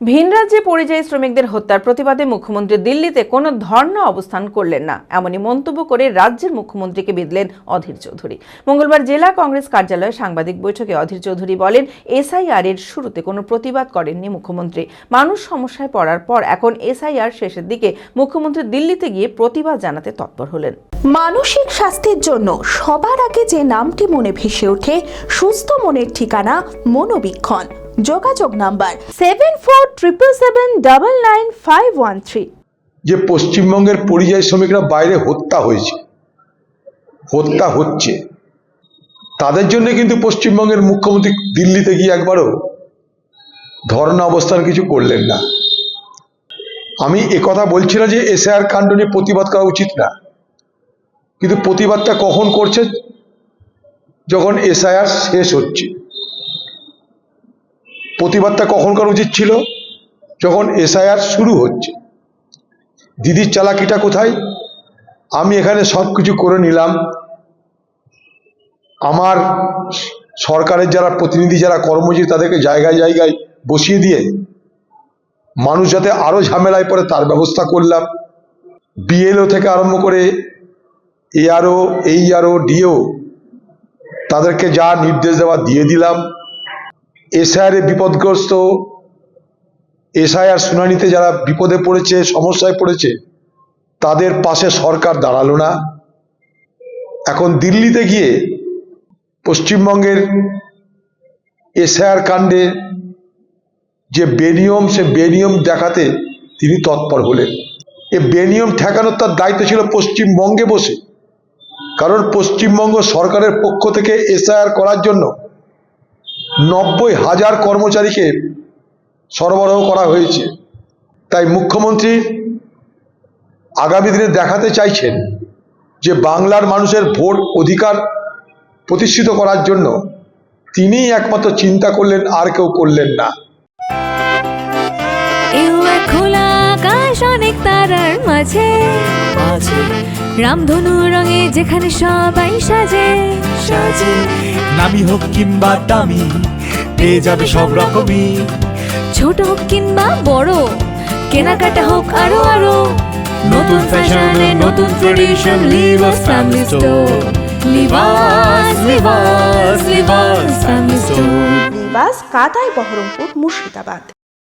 ভিন রাজ্যে পরিযায়ী শ্রমিকদের হত্যার প্রতিবাদে মুখ্যমন্ত্রী দিল্লিতে কোনো ধর্ণা অবস্থান করলেন না। এমনই মন্তব্য করে রাজ্যের মুখ্যমন্ত্রীকে বিদলেন অধীর চৌধুরী। মঙ্গলবার জেলা কংগ্রেস কার্যালয়ে সাংবাদিক বৈঠকে অধীর চৌধুরী বলেন, এসআইআর এর শুরুতে কোনো প্রতিবাদ করেননি মুখ্যমন্ত্রী। মানুষ সমস্যায় পড়ার পর এখন এসআইআর শেষের দিকে মুখ্যমন্ত্রী দিল্লিতে গিয়ে প্রতিবাদ জানাতে তৎপর হলেন। মানসিক স্বাস্থ্যের জন্য সবার আগে যে নামটি মনে ভেসে ওঠে, সুস্থ মনের ঠিকানা মনোবীক্ষণ। যোগাযোগ number seven four triple seven double nine five one three যে পশ্চিমবঙ্গের পরিযায়ী শ্রমিকরা বাইরে হত্যা হয়েছে, হত্যা হচ্ছে, তাদের জন্য কিন্তু পশ্চিমবঙ্গের মুখ্যমন্ত্রী দিল্লিতে গিয়ে একবারও ধর্ণা অবস্থান কিছু করলেন না। আমি একথা বলছি না যে এসআর কাণ্ড নিয়ে প্রতিবাদ করা উচিত না, কিন্তু প্রতিবাদটা কখন করছে, যখন এসআইআর শেষ হচ্ছে। প্রতিবাদটা কখন করা উচিত ছিল? যখন এসআইআর শুরু হচ্ছে। দিদির চালাকিটা কোথায়? আমি এখানে সব কিছু করে নিলাম। আমার সরকারের যারা প্রতিনিধি, যারা কর্মজীবী, তাদেরকে জায়গায় জায়গায় বসিয়ে দিয়ে মানুষ যাতে আরও ঝামেলায় পড়ে তার ব্যবস্থা করলাম। বিএলও থেকে আরম্ভ করে এআরও, এইআরও, ডিও, তাদেরকে যা নির্দেশ দেওয়া দিয়ে দিলাম। এসআইআরে বিপদগ্রস্ত, এসআইআর শুনানিতে যারা বিপদে পড়েছে, সমস্যায় পড়েছে, তাদের পাশে সরকার দাঁড়াল না। এখন দিল্লিতে গিয়ে পশ্চিমবঙ্গের এসআইআর কাণ্ডে যে বেনিয়ম, সে বেনিয়ম দেখাতে তিনি তৎপর হলেন। এ বেনিয়ম ঠেকানোর তার দায়িত্ব ছিল পশ্চিমবঙ্গে বসে। কারণ পশ্চিমবঙ্গ সরকারের পক্ষ থেকে এসআইআর করার জন্য নব্বই হাজার কর্মচারীকে সরবরাহ করা হয়েছে। তাই মুখ্যমন্ত্রী আগামী দিনে দেখাতে চাইছেন যে বাংলার মানুষের ভোট অধিকার প্রতিষ্ঠিত করার জন্য তিনিই একমাত্র চিন্তা করলেন আর কেউ করলেন না। খোলা আকাশ অনেক তারার মাঝে। রামধনু রঙে যেখানে সবাই সাজে। সাজে। নামি হোক কিংবা দামি পেয়ে যাবে সব রকমই। ছোট হোক কিংবা বড় কেনাকাটা হোক আরও আরও। নতুন ফ্যাশনে নতুন tradition Livas family store Livas Livas Livas family store Livas কাতাই Baharampur Murshidabad.